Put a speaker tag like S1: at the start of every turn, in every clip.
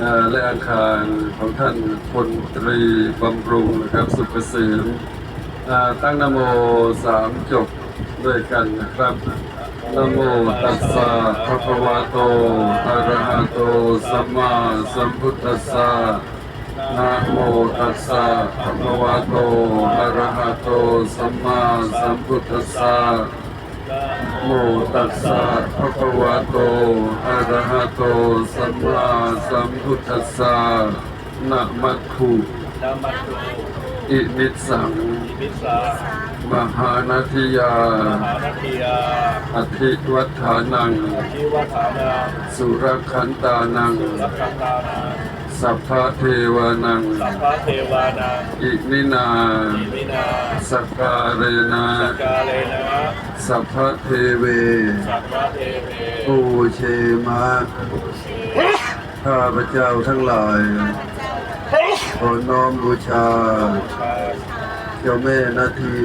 S1: เอ่อและอาคารของท่านพลตรีบำรุงนะครับสุขเกษมตั้งนโมสามจบด้วยกันนะครับนโมตัสสะภะคะวะโตอะระหะโตสัมมาสัมพุทธัสสะนะโมตัสสะภะคะวะโตอะระหะโตสัมมาสัมพุทธัสสะ โมตัสสะภะคะวะโตอะระหะโตสัมมาสัมพุทธัสสะนะมัคคุ
S2: นามัตตุ
S1: อิมิสสัง
S2: อิมิสาม
S1: หานาทิยา
S2: มหานาทียา
S1: อธิวัฏฐานัง
S2: ชีวัฒานา
S1: สุรคันตานัง
S2: รักขันตานา
S1: สัพพะเทวานัง
S2: สัพพะเทวานา
S1: อิมินา
S2: อิมินา
S1: สกการเรนะ
S2: สกาเลนะ
S1: สัพพะเทเว
S2: สัพพะเทเว
S1: ปูเชมะ ข้าพเจ้าทั้งหลายขอน้อมบูชา
S2: ชา
S1: เจ้าแม่นาที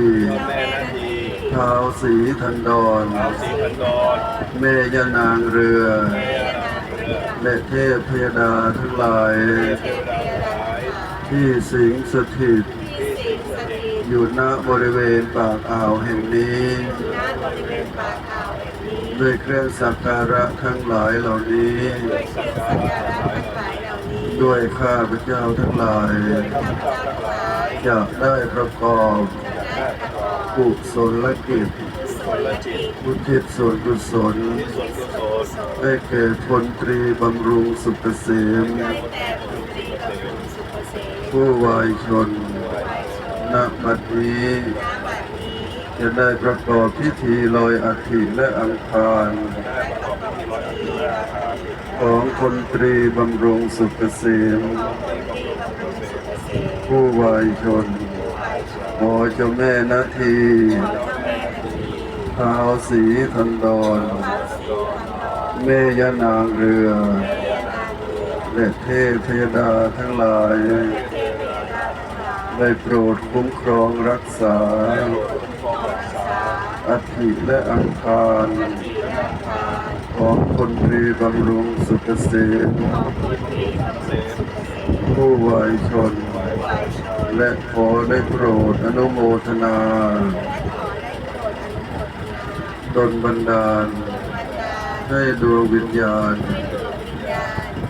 S2: แม่นาที
S1: ท้าวสีทันดร
S2: ท้าวสีพันดร
S1: แม่ยานางเรือ
S2: แม่ยานางเรือ
S1: และเทพพยดาทั้งหลาย
S2: เทวดาทั้งหลาย
S1: ที่สิงสถิต
S2: ที่สิงสถิต
S1: อยู่ณบริเวณปากอ่าวแห่งนี้
S3: ณ บริเวณปากอ่าวแห่งนี้
S1: ด้วยเครื่องสักการะทั้งหลายเหล่านี้
S3: ด้วยเครื่องสักการะทั้งหลายเหล่านี้
S1: ด้วยข้าพเจ้าทั้งหลาย
S3: ข้าพเจ้าทั้งหลาย
S1: จะได้ประกอบ
S3: จะได้ประกอบ
S1: กุศลกิจ
S3: กุศลจิต
S1: อุทิศส่วนกุศล
S2: ที่ส่วนกุศล
S1: ได้แก่พลตรีบำรุงสุขเกษม
S3: ได้แต่บุตรีบำรุงสุขเกษม
S1: ผู้วายชน
S3: ฝ่ายชน
S1: ณบัดนี้
S3: ณบัดนี้
S1: จะได้ประกอบพิธีลอยอัฐิและอังคารของพลตรีบำรุงสุขเกษมผู้วายชน
S3: ฝ่
S1: อเจ้าแม่นาที
S3: ขอเจ้าแม่นาที
S1: ท้าวสีทันดร
S3: ท้าวสีพัน
S1: แม่ยานางเรือ
S3: แม่ยานางเรือ
S1: และเทพ
S3: เทพยดาทั้งหลาย
S1: ได้โปรดคุ้มครองรักษา อัฐิและอังคารของพลตรีบำรุงสุขเกษมผู้วายชน และขอได้โปรดอนุโมทนาดลบันดาล ให้ดวงวิญญาณ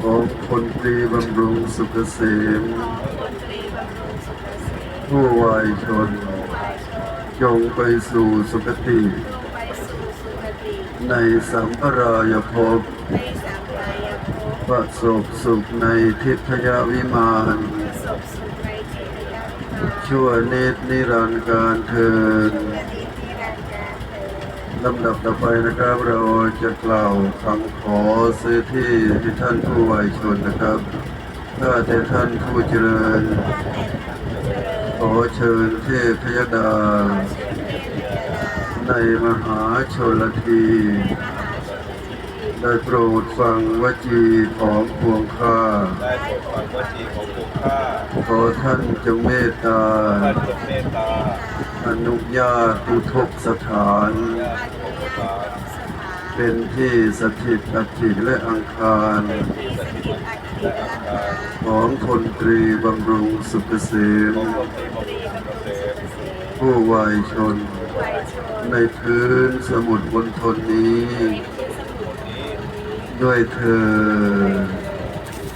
S1: ของพลตรีบำรุงสุขเกษมผู้วายชน จงไปสู่สุคติในสัมปรายภพประสบสุขในทิพยวิมานชั่วนิดนิรันดร์การเทินลำดับต่อไปนะครับเราจะกล่าวคำขอซื้อที่ที่ท่านผู้วายชนนะครับ ถ้าแต่ท่านผู้เจริญ ขอเชิญเทพพยดา ในมหาชนลทีได้โปรดฟังวจีของพวงข้า
S2: ได้โปรดฟังวจีของผู้ข้า
S1: ขอท่านจงเมตตา
S2: ท่านจงเมตตา
S1: อนุญาตอุทกสถาน
S2: ญาติของสาร
S1: เป็นที่สถิตอัฐิและอังคาร ของพลตรีบำรุงสุขเกษม
S2: ของคนที่บำรุงเกษต
S1: ผู้วายชน ในพื้นสมุทรบนทนนี้ ด้วยเธอ